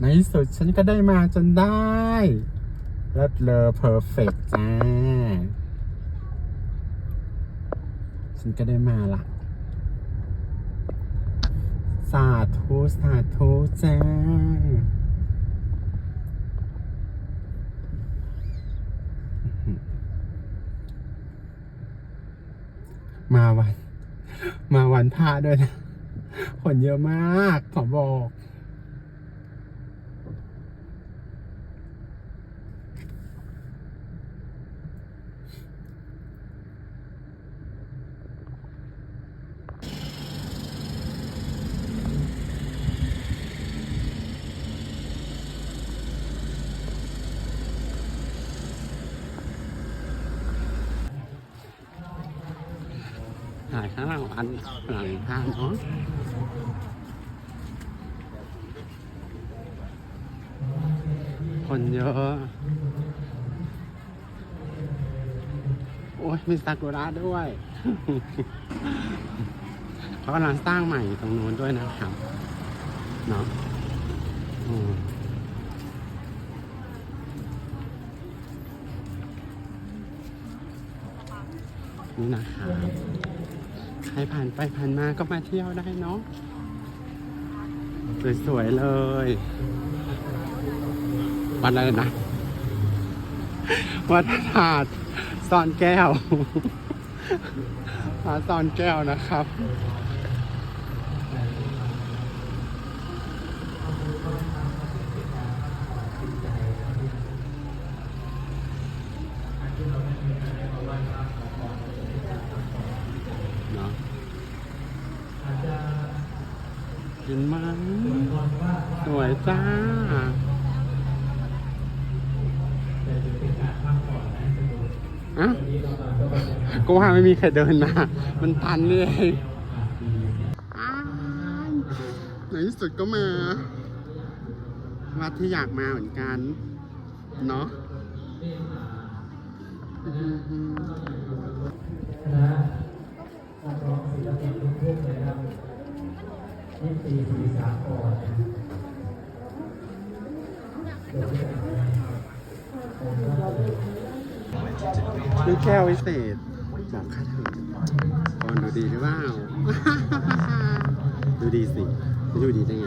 ในที่สุดฉันก็ได้มาจนได้เลิศเลอเพอร์เฟกจ้า ฉันก็ได้มาละสาธุสาธุจ้ามาวัน มาวันพระด้วยนะ คนเยอะมากขอบอก ข้างหลังอันหลังทางเนาะคนเยอะ โอ้ยมีซากุระด้วยเขากำลังสร้างใหม่ตรงนู้นด้วยนะครับ เนาะนี่นะครับ รผ่านไปผ่านมาก็มาเที่ยวได้เนาะสวยๆเลยวัดอะไรนะวัดหาดซอนแก้วหาดซอนแก้วนะครับ เห็นไหมสวยจ้าอะก็ว่าไม่มีใครเดินมามันตันเลยในที่สุดก็มา วัดที่อยากมาเหมือนกัน เนาะอืม นี่แก้ววิเศษบอกค่าเถอะก่อนดูดีหรือเปล่า ดูดีสิจะดูดีได้ไง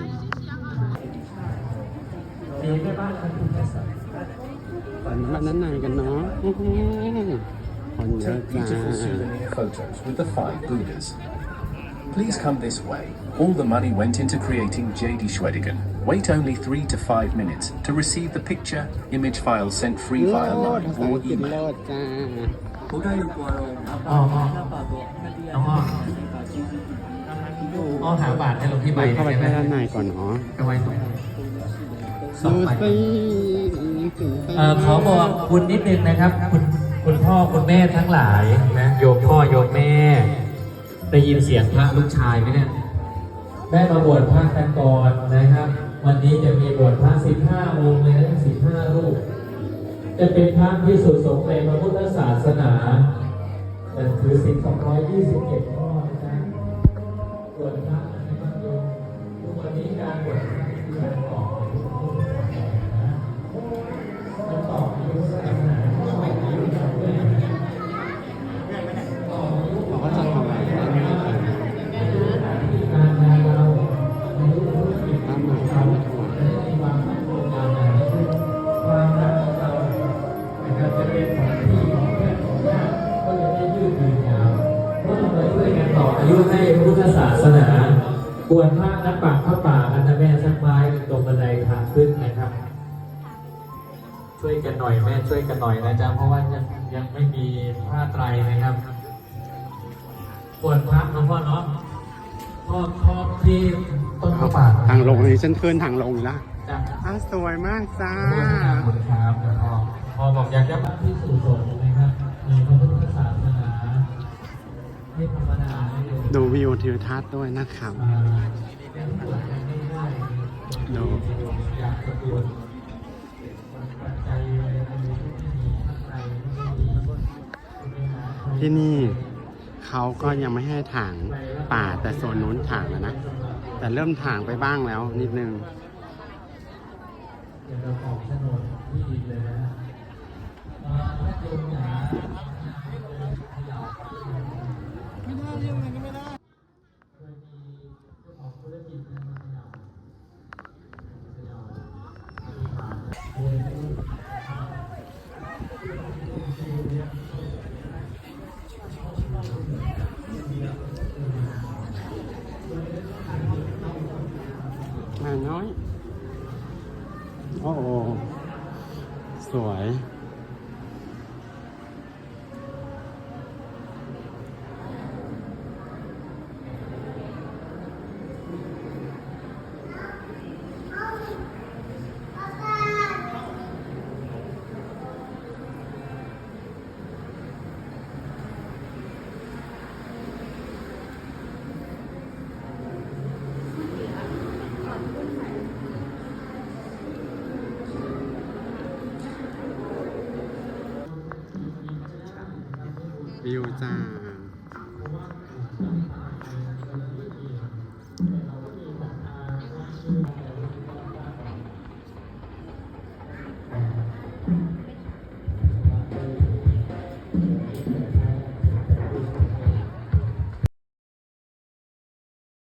ฝันวันนั้นนานกันเนาะอื้อหือคนเยอะ Take จ้า Please come this way. All the money went into creating JD Schwedigan. Wait only three to five minutes to receive the picture, image file sent free โล via ด line ภาษา or อังกฤษโล email. ดจ้าอ๋ออ๋อน้องอ้ออ้อหาบาทให้หลวงพี่ใบเข้าไปได้ไหมแค่ด้านในก่อนเนาะก็ไว้ตรงสองดูใบสิเอ่อขอบอกคุณนิดนึงนะครับ คุณคุณพ่อคุณแม่ทั้งหลายนะโยมพ่อโยมแม่ ได้ยินเสียงพระลูกชายไหมเนี่ยได้มาบวชพระกันก่อนนะครับ วันนี้จะมีบวชพระสิบห้าองค์เลยนะสิบห้ารูป จะเป็นพระที่สุดสงในพระพุทธศาสนาแต่ถือสิบสองร้อยยี่สิบเอ็ดข้อนะจ๊ะบวชพระ บวชพระนักปักพระป่าอันนะแม่สักไม้ตรงบันไดทางขึ้นนะครับ ช่วยกันหน่อยแม่ช่วยกันหน่อยนะจ๊ะเพราะว่ายังยังไม่มีผ้าไตรนะครับบวชพระหลวงพ่อเนาะพ่อพ่อที่ต้นพระป่าทางลงนี้ฉันขึ้นทางลงอีกแล้วจ้ะอ้าวสวยมากจ้าขอบคุณครับแล้วก็พอบอกอยากจะมาที่สู่สงฆ์นะครับ ดูวิวทิวทัศน์ด้วยนะครับอ่าเป็นบวชกันง่ายๆดูอยากจะบวชปัจจัยอะไรไม่มีไม่มีอะไรไม่มีที่นี่เขาก็ยังไม่ให้ถางป่าแต่โซนนู้นถางแล้วนะ แต่เริ่มถางไปบ้างแล้วนิดนึงอย่างเราของโฉนดที่ดินเลยนะฮะเอ่อถ้าโยมหาขยับ ไม่ได้เรียกไงก็ไม่ได้ เคยมีเจ้าของธุรกิจนะมาขยับขยับอธิษฐานโดย ที่ม